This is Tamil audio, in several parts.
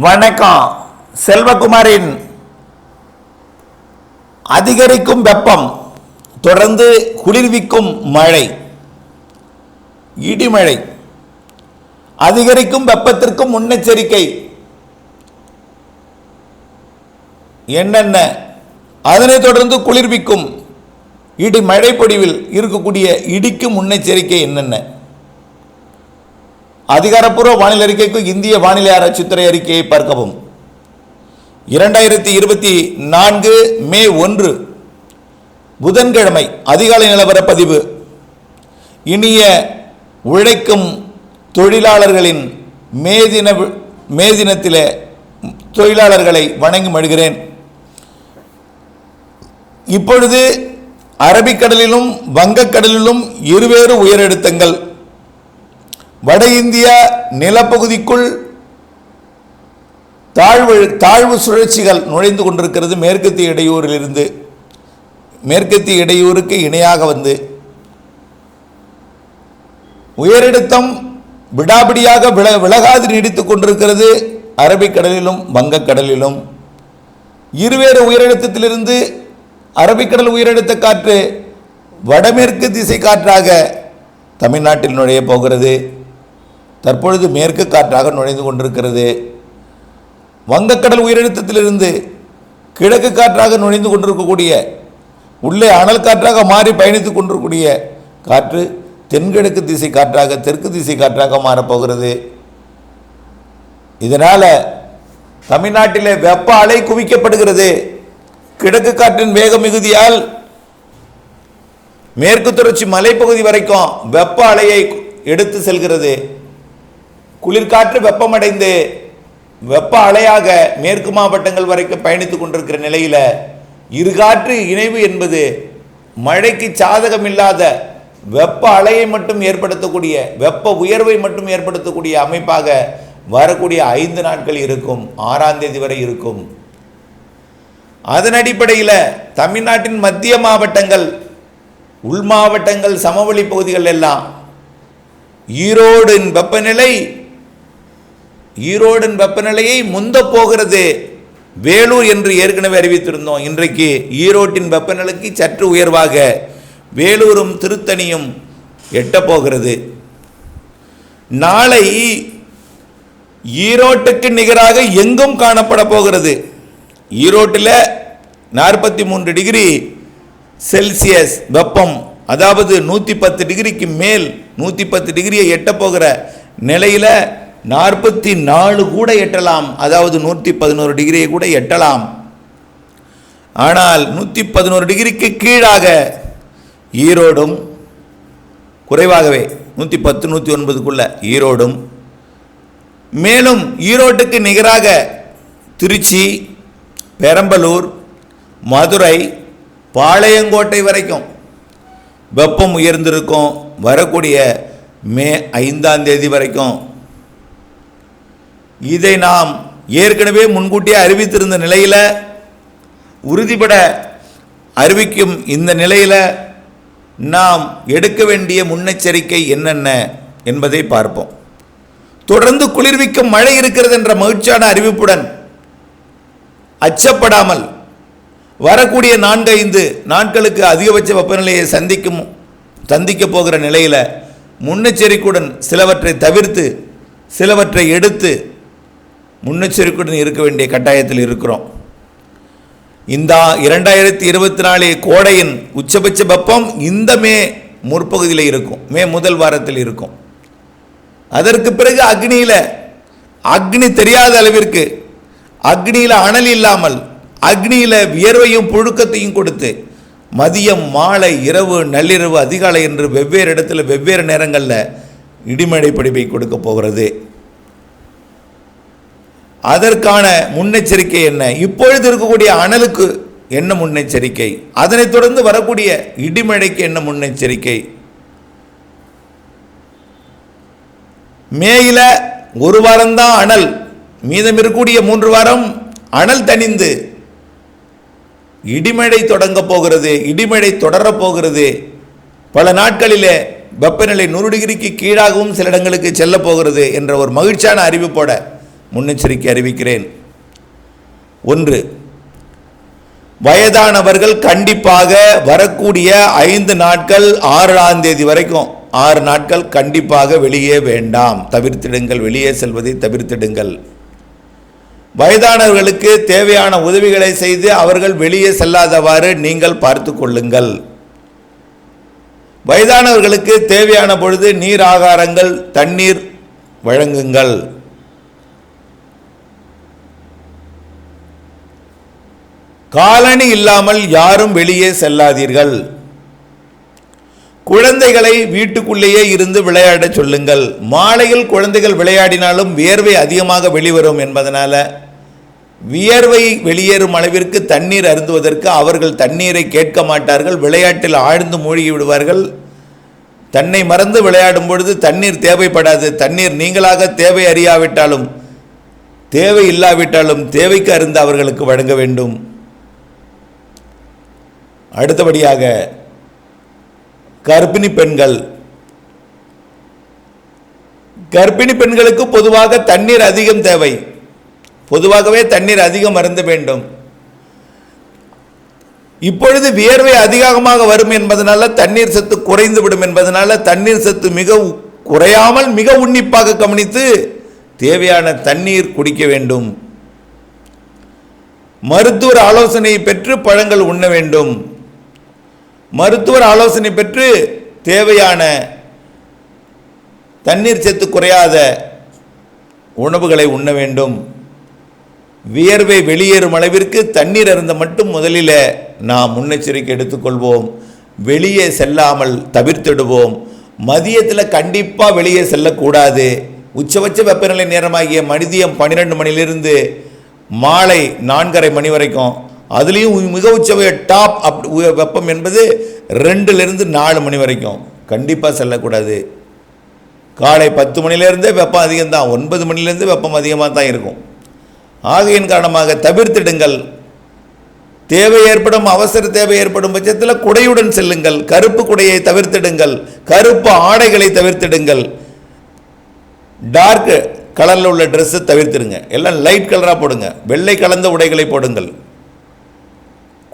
வணக்கம். செல்வகுமாரின் அதிகரிக்கும் வெப்பம் தொடர்ந்து குளிர்விக்கும் மழை இடிமழை அதிகரிக்கும் வெப்பத்திற்கும் முன்னெச்சரிக்கை. என்னென்ன? அதனைத் தொடர்ந்து குளிர்விக்கும் இடி மழை பொடிவில் இருக்கக்கூடிய இடிக்கு முன்னெச்சரிக்கை என்னென்ன? அதிகாரப்பூர்வ வானிலை அறிக்கைக்கும் இந்திய வானிலை ஆராய்ச்சித்துறை அறிக்கையை பார்க்கவும். இரண்டாயிரத்தி இருபத்தி நான்கு மே ஒன்று புதன்கிழமை அதிகாலை நிலவரப்பதிவு. இனிய உழைக்கும் தொழிலாளர்களின் மேதின மேதினத்தில் மே தொழிலாளர்களை வணங்கி மழுகிறேன் இப்பொழுது அரபிக்கடலிலும் வங்கக்கடலிலும் இருவேறு உயரழுத்தங்கள் வட இந்திய நிலப்பகுதிக்குள் தாழ்வு தாழ்வு சுழற்சிகள் நுழைந்து கொண்டிருக்கிறது. மேற்கத்திய இடையூரிலிருந்து மேற்கத்திய இடையூருக்கு இணையாக வந்து உயரழுத்தம் விடாபிடியாக வில விலகாது நீடித்துக் கொண்டிருக்கிறது. அரபிக்கடலிலும் வங்கக்கடலிலும். இருவேறு உயரழுத்தத்திலிருந்து அரபிக்கடல் உயரழுத்த காற்று வடமேற்கு திசை காற்றாக தமிழ்நாட்டில் நுழைய போகிறது. தற்பொழுது மேற்கு காற்றாக நுழைந்து கொண்டிருக்கிறது. வங்கக்கடல் உயரழுத்தத்திலிருந்து கிழக்கு காற்றாக நுழைந்து கொண்டிருக்கக்கூடிய உள்ளே அனல் காற்றாக மாறி பயணித்துக் கொண்டிருக்கக்கூடிய காற்று தென்கிழக்கு திசை காற்றாக தெற்கு திசை காற்றாக மாறப்போகிறது. இதனால் தமிழ்நாட்டில் வெப்ப அலை குவிக்கப்படுகிறது. கிழக்கு காற்றின் வேக மிகுதியால் மேற்கு தொடர்ச்சி மலைப்பகுதி வரைக்கும் வெப்ப அலையை எடுத்து செல்கிறது. குளிர்காற்று வெப்பமடைந்து வெப்ப அலையாக மேற்கு மாவட்டங்கள் வரைக்கும் பயணித்துக் கொண்டிருக்கிற நிலையில் இருகாற்று இணைவு என்பது மழைக்கு சாதகமில்லாத வெப்ப அலையை மட்டும் ஏற்படுத்தக்கூடிய வெப்ப உயர்வை மட்டும் ஏற்படுத்தக்கூடிய அமைப்பாக வரக்கூடிய ஐந்து நாட்கள் இருக்கும் ஆறாம் தேதி வரை இருக்கும். அதன் அடிப்படையில் தமிழ்நாட்டின் மத்திய மாவட்டங்கள் உள் மாவட்டங்கள் சமவெளி பகுதிகள் எல்லாம் ஈரோடின் வெப்பநிலை ஈரோடின் வெப்பநிலையை முந்த போகிறது. வேலூர் என்று ஏற்கனவே அறிவித்திருந்தோம். இன்றைக்கு ஈரோட்டின் வெப்பநிலைக்கு சற்று உயர்வாக வேலூரும் திருத்தணியும் எட்டப் போகிறது. நாளை ஈரோட்டுக்கு நிகராக எங்கும் காணப்பட போகிறது. ஈரோட்டில் நாற்பத்தி மூன்று டிகிரி செல்சியஸ் வெப்பம் அதாவது நூற்றி பத்து டிகிரிக்கு மேல் நூற்றி பத்து டிகிரியை எட்டப்போகிற நிலையில் நாற்பத்தி நாலு கூட எட்டலாம். அதாவது நூற்றி பதினோரு டிகிரியை கூட எட்டலாம். ஆனால் நூற்றி பதினோரு டிகிரிக்கு கீழாக ஈரோடும் குறைவாகவே நூற்றி பத்து நூற்றி ஒன்பதுக்குள்ள ஈரோடும். மேலும் ஈரோட்டுக்கு நிகராக திருச்சி பெரம்பலூர் மதுரை பாளையங்கோட்டை வரைக்கும் வெப்பம் உயர்ந்திருக்கும். வரக்கூடிய மே ஐந்தாம் தேதி வரைக்கும் இதை நாம் ஏற்கனவே முன்கூட்டியே அறிவித்திருந்த நிலையில் உறுதிபட அறிவிக்கும் இந்த நிலையில் நாம் எடுக்க வேண்டிய முன்னெச்சரிக்கை என்னென்ன என்பதை பார்ப்போம். தொடர்ந்து குளிர்விக்கும் மழை இருக்கிறது என்ற மகிழ்ச்சியான அறிவிப்புடன் அச்சப்படாமல் வரக்கூடிய நான்கைந்து நாட்களுக்கு அதிகபட்ச வெப்பநிலையை சந்திக்கும் சந்திக்க போகிற நிலையில் முன்னெச்சரிக்கையுடன் சிலவற்றை தவிர்த்து சிலவற்றை எடுத்து முன்னெச்சரிக்கையுடன் இருக்க வேண்டிய கட்டாயத்தில் இருக்கிறோம். இந்த இரண்டாயிரத்தி இருபத்தி நாலு கோடையின் உச்சபட்ச வெப்பம் இந்த மே முற்பகுதியில் இருக்கும். மே முதல் வாரத்தில் இருக்கும். அதற்கு பிறகு அக்னியில் அக்னி தெரியாத அளவிற்கு அக்னியில் அனல் இல்லாமல் அக்னியில் வியர்வையும் புழுக்கத்தையும் கொடுத்து மதியம் மாலை இரவு நள்ளிரவு அதிகாலை என்று வெவ்வேறு இடத்துல வெவ்வேறு நேரங்களில் இடிமழை படிப்பை கொடுக்க போகிறது. அதற்கான முன்னெச்சரிக்கை என்ன? இப்பொழுது இருக்கக்கூடிய அனலுக்கு என்ன முன்னெச்சரிக்கை? அதனைத் தொடர்ந்து வரக்கூடிய இடிமழைக்கு என்ன முன்னெச்சரிக்கை? மேயில ஒரு வாரம்தான் அனல் மீதம் இருக்கக்கூடிய மூன்று வாரம் அனல் தணிந்து இடிமழை தொடங்க போகிறது இடிமழை தொடரப் போகிறது. பல நாட்களிலே வெப்பநிலை நூறு டிகிரிக்கு கீழாகவும் சில இடங்களுக்கு செல்ல போகிறது என்ற ஒரு மகிழ்ச்சியான அறிவிப்போட முன்னெச்சரிக்கை அறிவிக்கிறேன். ஒன்று வயதானவர்கள் கண்டிப்பாக வரக்கூடிய ஐந்து நாட்கள் ஆறாம் தேதி வரைக்கும் ஆறு நாட்கள் கண்டிப்பாக வெளியே வேண்டாம். தவிர்த்திடுங்கள் வெளியே செல்வதை தவிர்த்திடுங்கள். வயதானவர்களுக்கு தேவையான உதவிகளை செய்து அவர்கள் வெளியே செல்லாதவாறு நீங்கள் பார்த்து கொள்ளுங்கள். வயதானவர்களுக்கு தேவையான பொழுது நீர் ஆகாரங்கள் தண்ணீர் வழங்குங்கள். காலணி இல்லாமல் யாரும் வெளியே செல்லாதீர்கள். குழந்தைகளை வீட்டுக்குள்ளேயே இருந்து விளையாடச் சொல்லுங்கள். மாலையில் குழந்தைகள் விளையாடினாலும் வியர்வை அதிகமாக வெளிவரும் என்பதனால் வியர்வை வெளியேறும் அளவிற்கு தண்ணீர் அருந்துவதற்கு அவர்கள் தண்ணீரை கேட்க மாட்டார்கள். விளையாட்டில் ஆழ்ந்து மூழ்கி விடுவார்கள். தன்னை மறந்து விளையாடும் பொழுது தண்ணீர் தேவைப்படாது. தண்ணீர் நீங்களாக தேவை அறியாவிட்டாலும் தேவை இல்லாவிட்டாலும் தேவைக்கு அருந்து அவர்களுக்கு வழங்க வேண்டும். அடுத்தபடியாக கர்ப்பிணி பெண்கள். கர்ப்பிணி பெண்களுக்கு பொதுவாக தண்ணீர் அதிகம் தேவை. பொதுவாகவே தண்ணீர் அதிகம் அருந்த வேண்டும். இப்பொழுது வியர்வை அதிகமாக வரும் என்பதனால தண்ணீர் சத்து குறைந்து விடும் என்பதனால தண்ணீர் சத்து மிக உ- குறையாமல் மிக உன்னிப்பாக கவனித்து தேவையான தண்ணீர் குடிக்க வேண்டும். மருத்துவர் ஆலோசனை பெற்று பழங்கள் உண்ண வேண்டும். மருத்துவர் ஆலோசனை பெற்று தேவையான தண்ணீர் சத்து குறையாத உணவுகளை உண்ண வேண்டும். வியர்வை வெளியேறும் அளவிற்கு தண்ணீர் அருந்த மட்டும் முதலில் நாம் முன்னெச்சரிக்கை எடுத்துக்கொள்வோம். வெளியே செல்லாமல் தவிர்த்திடுவோம். மதியத்தில் கண்டிப்பாக வெளியே செல்லக்கூடாது. உச்சபட்ச வெப்பநிலை நேரமாகிய மதியம் பன்னிரெண்டு மணிலிருந்து மாலை நான்கரை மணி வரைக்கும் அதுலேயும் மிக உச்சவைய டாப் அப் வெப்பம் என்பது ரெண்டுலேருந்து நாலு மணி வரைக்கும். கண்டிப்பாக செல்லக்கூடாது. காலை பத்து மணிலேருந்தே வெப்பம் அதிகம்தான். ஒன்பது மணிலேருந்து வெப்பம் அதிகமாக தான் இருக்கும். ஆகையின் காரணமாக தவிர்த்திடுங்கள். தேவை ஏற்படும் அவசர தேவை ஏற்படும் பட்சத்தில் குடையுடன் செல்லுங்கள். கருப்பு குடையை தவிர்த்திடுங்கள். கருப்பு ஆடைகளை தவிர்த்திடுங்கள். டார்க் கலரில் உள்ள ட்ரெஸ்ஸை தவிர்த்திடுங்க. எல்லாம் லைட் கலராக போடுங்க. வெள்ளை கலந்த உடைகளை போடுங்கள்.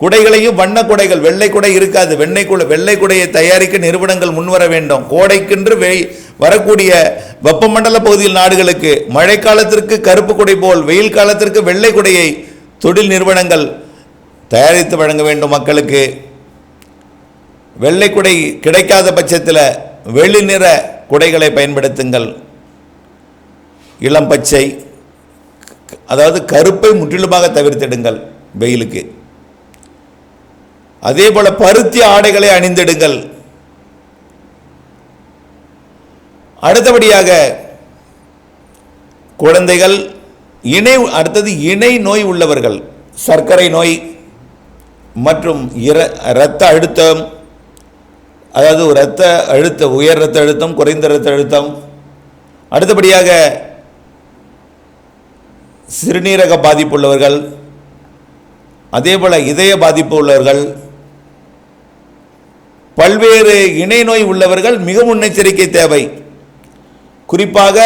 குடைகளையும் வண்ண குடைகள். வெள்ளை குடை இருக்காது. வெண்ணை குடை வெள்ளை குடையை தயாரிக்க நிறுவனங்கள் முன்வர வேண்டும். கோடைக்கென்று வெய் வரக்கூடிய வெப்பமண்டல பகுதியில் நாடுகளுக்கு மழைக்காலத்திற்கு கருப்பு குடை போல் வெயில் காலத்திற்கு வெள்ளை குடையை தொழில் நிறுவனங்கள் தயாரித்து வழங்க வேண்டும் மக்களுக்கு. வெள்ளை குடை கிடைக்காத பட்சத்தில் வெள்ளி நிற குடைகளை பயன்படுத்துங்கள். இளம் பச்சை அதாவது கருப்பை முற்றிலுமாக தவிர்த்திடுங்கள் வெயிலுக்கு. அதே போல பருத்தி ஆடைகளை அணிந்திடுங்கள். அடுத்தபடியாக குழந்தைகள் இணை அடுத்தது இணை நோய் உள்ளவர்கள் சர்க்கரை நோய் மற்றும் இர இரத்த அழுத்தம் அதாவது இரத்த அழுத்த உயர் இரத்த அழுத்தம் குறைந்த இரத்த அழுத்தம். அடுத்தபடியாக சிறுநீரக பாதிப்பு உள்ளவர்கள் அதே போல் இதய பாதிப்பு உள்ளவர்கள் பல்வேறு இணை நோய் உள்ளவர்கள் மிக முன்னெச்சரிக்கை தேவை. குறிப்பாக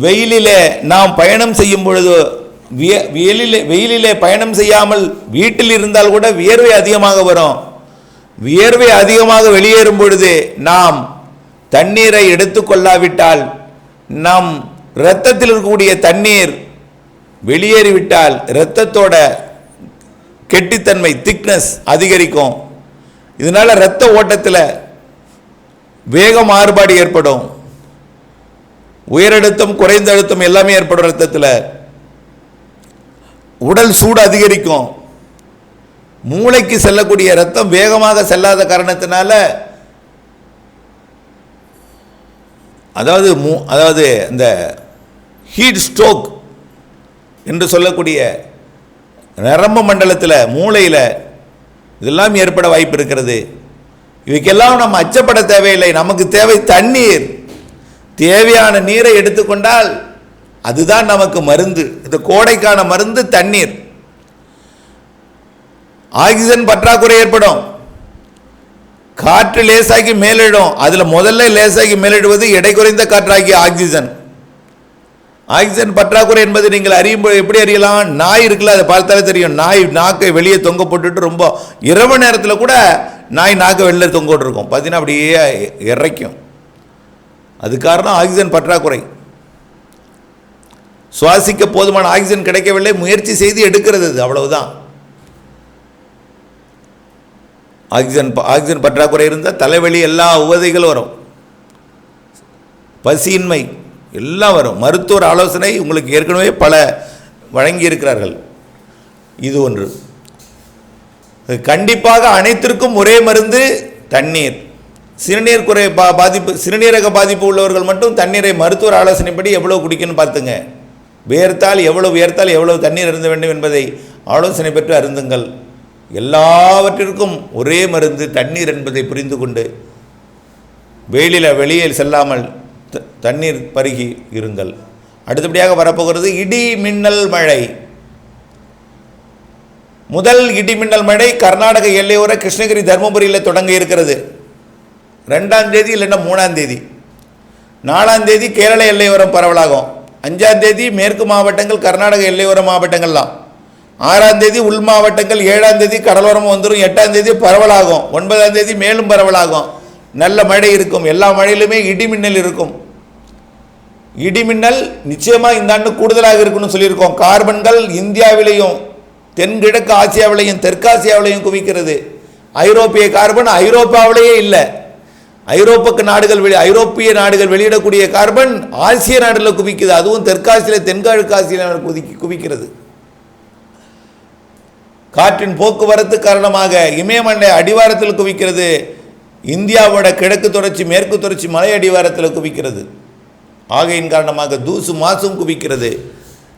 வெயிலிலே நாம் பயணம் செய்யும் பொழுது விய- வெயிலிலே வெயிலிலே பயணம் செய்யாமல் வீட்டில் இருந்தால் கூட வியர்வை அதிகமாக வரும். வியர்வை அதிகமாக வெளியேறும் பொழுது நாம் தண்ணீரை எடுத்துக்கொள்ளாவிட்டால் நம் இரத்தத்தில் இருக்கக்கூடிய தண்ணீர் வெளியேறிவிட்டால் இரத்தத்தோட கெட்டித்தன்மை திக்னஸ் அதிகரிக்கும். இதனால் இரத்த ஓட்டத்தில் வேக மாறுபாடு ஏற்படும். உயரழுத்தம் குறைந்த அழுத்தம் எல்லாமே ஏற்படும் ரத்தத்தில் உடல் சூடு அதிகரிக்கும். மூளைக்கு செல்லக்கூடிய ரத்தம் வேகமாக செல்லாத காரணத்தினால அதாவது மூ அதாவது இந்த ஹீட் ஸ்ட்ரோக் என்று சொல்லக்கூடிய நரம்பு மண்டலத்தில் மூளையில் இதெல்லாம் ஏற்பட வாய்ப்பு இருக்கிறது. இதுக்கெல்லாம் நம்ம அச்சப்பட தேவையில்லை. நமக்கு தேவை தண்ணீர். தேவையான நீரை எடுத்துக்கொண்டால் அதுதான் நமக்கு மருந்து. இந்த கோடைக்கான மருந்து தண்ணீர். ஆக்சிஜன் பற்றாக்குறை ஏற்படும். காற்று லேசாகி மேலிடும். அதில் முதல்ல லேசாகி மேலிடுவது எடை குறைந்த காற்றாகிய ஆக்சிஜன். ஆக்சிஜன் பற்றாக்குறை என்பது நீங்கள் அறியும் எப்படி அறியலாம்? நாய் இருக்குல்ல அதை பார்த்தாலே தெரியும். நாய் நாக்கை வெளியே தொங்க போட்டுட்டு ரொம்ப இரவு நேரத்தில் கூட நாய் நாக்கை வெளியில் தொங்க இருக்கும். பார்த்தீங்கன்னா அப்படியே இறைக்கும். அது காரணம் ஆக்சிஜன் பற்றாக்குறை. சுவாசிக்க போதுமான ஆக்சிஜன் கிடைக்கவில்லை முயற்சி செய்து எடுக்கிறது அது அவ்வளவுதான். ஆக்சிஜன் ப- ஆக்சிஜன் பற்றாக்குறை இருந்தால் தலைவலி எல்லா உவதைகளும் வரும். பசியின்மை. எல்லாம் வரும். மருத்துவர் ஆலோசனை உங்களுக்கு ஏற்கனவே பல வழங்கியிருக்கிறார்கள். இது ஒன்று. கண்டிப்பாக அனைத்திற்கும் ஒரே மருந்து தண்ணீர். சிறுநீர் குறை பா பாதிப்பு சிறுநீரக பாதிப்பு உள்ளவர்கள் மட்டும் தண்ணீரை மருத்துவர் ஆலோசனைப்படி எவ்வளோ குடிக்கணும்னு பார்த்துங்க. வேர்த்தால் எவ்வளவு உயர்த்தால் எவ்வளவு தண்ணீர் அருந்த வேண்டும் என்பதை ஆலோசனை பெற்று அருந்துங்கள். எல்லாவற்றிற்கும் ஒரே மருந்து தண்ணீர் என்பதை புரிந்து கொண்டு வெயிலில் வெளியில் செல்லாமல் தண்ணீர் பருகி இருங்கள். அடுத்தபடியாக வரப்போகிறது இடி மின்னல் மழை. முதல் இடி மின்னல் மழை கர்நாடக எல்லையோர கிருஷ்ணகிரி தருமபுரியில் தொடங்க இருக்கிறது. ரெண்டாம் தேதி இல்லைன்னா மூணாம் தேதி. நாலாம் தேதி கேரள எல்லையோரம் பரவலாகும். அஞ்சாம் தேதி மேற்கு மாவட்டங்கள் கர்நாடக எல்லையோர மாவட்டங்கள்லாம். ஆறாம் தேதி உள் மாவட்டங்கள் ஏழாம் தேதி கடலோரம் வந்துடும் எட்டாம் தேதி பரவலாகும். ஒன்பதாம் தேதி மேலும் பரவலாகும். நல்ல மழை இருக்கும். எல்லா மழையிலுமே இடிமின்னல் இருக்கும். இடிமின்னல் நிச்சயமாக இந்த ஆண்டு கூடுதலாக இருக்குன்னு சொல்லியிருக்கோம். கார்பன்கள் இந்தியாவிலையும் தென்கிழக்கு ஆசியாவிலையும் தெற்காசியாவிலையும் குவிக்கிறது. ஐரோப்பிய கார்பன் ஐரோப்பாவிலேயே இல்லை. ஐரோப்புக்கு நாடுகள் வெளி ஐரோப்பிய நாடுகள் வெளியிடக்கூடிய கார்பன் ஆசிய நாடுகளில் குவிக்குது. அதுவும் தெற்காசியில் தென்கிழக்கு ஆசிய குதிக்கி குவிக்கிறது. காற்றின் போக்குவரத்து காரணமாக இமயமண்டை அடிவாரத்தில் குவிக்கிறது. இந்தியாவோட கிழக்கு தொடர்ச்சி மேற்கு தொடர்ச்சி மலை அடிவாரத்தில் குவிக்கிறது. ஆகையின் காரணமாக தூசு மாசும் குவிக்கிறது.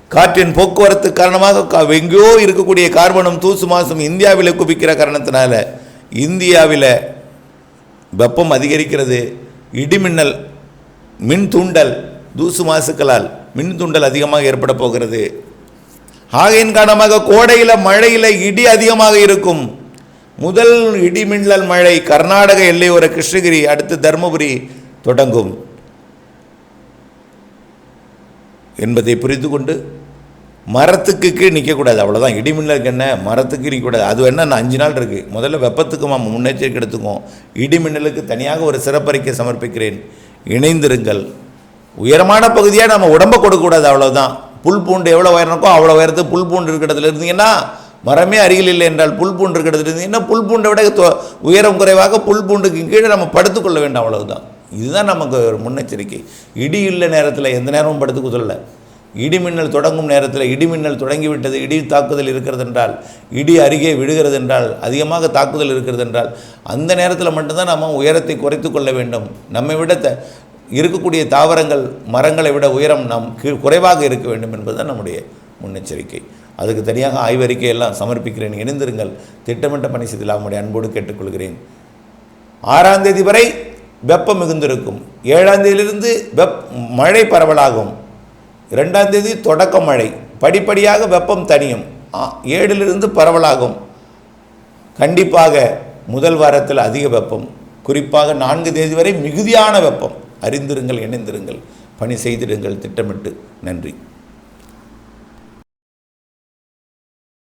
காற்றின் போக்குவரத்து காரணமாக கா- எங்கேயோ இருக்கக்கூடிய கார்பனும் தூசு மாசும் இந்தியாவில் குவிக்கிற காரணத்தினால இந்தியாவில் வெப்பம் அதிகரிக்கிறது. இடிமின்னல் மின் தூண்டல் தூசு மாசுக்களால் மின் தூண்டல் அதிகமாக ஏற்பட போகிறது. ஆகையின் காரணமாக கோடையில் மழையில் இடி அதிகமாக இருக்கும். முதல் இடிமின்னல் மழை கர்நாடக எல்லையோர கிருஷ்ணகிரி அடுத்து தருமபுரி தொடங்கும். என்பதை புரிந்து கொண்டு மரத்துக்கு கீழ் நிற்கக்கூடாது அவ்வளோதான் இடிமின்னலுக்கு என்ன? மரத்துக்கு நிற்கக்கூடாது அது என்ன? அஞ்சு நாள் இருக்குது முதல்ல வெப்பத்துக்கும் நம்ம முன்னெச்சரிக்கை எடுத்துக்கும் இடிமின்னலுக்கு தனியாக ஒரு சிறப்பறிக்கை சமர்ப்பிக்கிறேன். இணைந்திருங்கள். உயரமான பகுதியாக நம்ம உடம்பை கொடுக்கக்கூடாது. அவ்வளோதான் புல் பூண்டு எவ்வளோ உயரம் இருக்கோ அவ்வளோ உயரத்து புல் பூண்டு இருக்கிறதுல இருந்தீங்கன்னா மரமே அருகில் இல்லை என்றால் புல் பூண்டு இருக்கிற என்ன புல் பூண்டை விட உயரம் குறைவாக புல் பூண்டுக்கு கீழே நம்ம படுத்துக்கொள்ள வேண்டாம் அவ்வளவுதான். இதுதான் நமக்கு ஒரு முன்னெச்சரிக்கை. இடி இல்லை நேரத்தில் எந்த நேரமும் படுத்துக்க சொல்லலை இடிமின்னல் தொடங்கும் நேரத்தில் இடிமின்னல் தொடங்கிவிட்டது இடி தாக்குதல் இருக்கிறது என்றால் இடி அருகே விழுகிறது என்றால் அதிகமாக தாக்குதல் இருக்கிறது என்றால் அந்த நேரத்தில் மட்டும்தான் நம்ம உயரத்தை குறைத்து கொள்ள வேண்டும். நம்மை விட த இருக்கக்கூடிய தாவரங்கள் மரங்களை விட உயரம் நாம் கீழ் குறைவாக இருக்க வேண்டும் என்பதுதான் நம்முடைய முன்னெச்சரிக்கை. அதுக்கு தனியாக ஆய்வறிக்கையெல்லாம் சமர்ப்பிக்கிறேன். இணைந்திருங்கள். திட்டமிட்ட பணி செய்தில் அவனுடைய அன்போடு கேட்டுக்கொள்கிறேன். ஆறாம் தேதி வரை வெப்பம் மிகுந்திருக்கும். ஏழாம் தேதியிலிருந்து வெப் மழை பரவலாகும். இரண்டாம் தேதி தொடக்க மழை. படிப்படியாக வெப்பம் தனியும் ஆ, ஏழிலிருந்து பரவலாகும். கண்டிப்பாக முதல் வாரத்தில் அதிக வெப்பம். குறிப்பாக நான்கு தேதி வரை மிகுதியான வெப்பம். அறிந்திருங்கள் இணைந்திருங்கள். பணி செய்திடுங்கள். திட்டமிட்டு நன்றி.